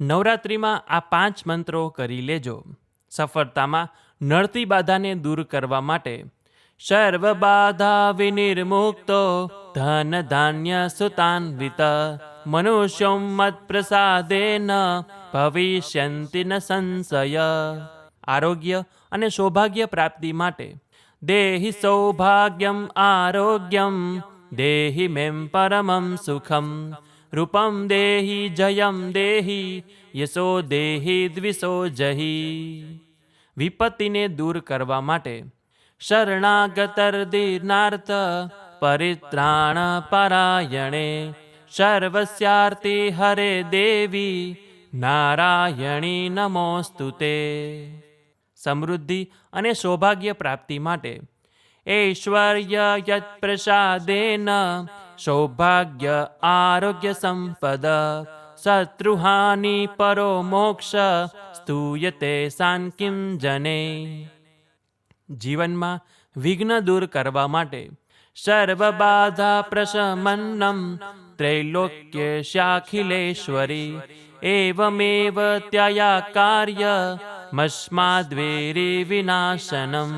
નવરાત્રિમાં આ પાંચ મંત્રો કરી લેજો. સફળતામાં નડતી બાધાને દૂર કરવા માટે સર્વ બાધા વિનિર્મુક્તો ધન ધાન્ય સુતાન્વિત મનુષ્યો મત પ્રસાદેન ભવિષ્યંતિ ન સંશય. આરોગ્ય અને સૌભાગ્ય પ્રાપ્તિ માટે દેહી સૌભાગ્યમ આરોગ્યમ, દેહી મેમ પરમમ સુખમ. રૂપમ દેહી, જયમ દેહી, યશો દેહી, દ્વિષો જહી. વિપત્તિને દૂર કરવા માટે શરણાગતર દીર્નાર્થ પરિત્રાણ પરાયણે. સર્વસ્યાર્થી હરે દેવી, નારાયણી નમોસ્તુતે સમૃદ્ધિ અને સૌભાગ્ય પ્રાપ્તિ માટે ઐશ્વર્ય યત પ્રસાદેન સૌભાગ્ય આરોગ્ય સંપદ શત્રુહાનિ પરો મોક્ષ સ્તુયતે સાંકિમ જને જીવનમાં વિઘ્ન દૂર કરવા માટે સર્વ બાધા પ્રશમન્નમ ત્રૈલોક્ય શાખિલેશ્વરી એવમેવ ત્યયા કાર્ય મસ્માદ્વેરી વિનાશનમ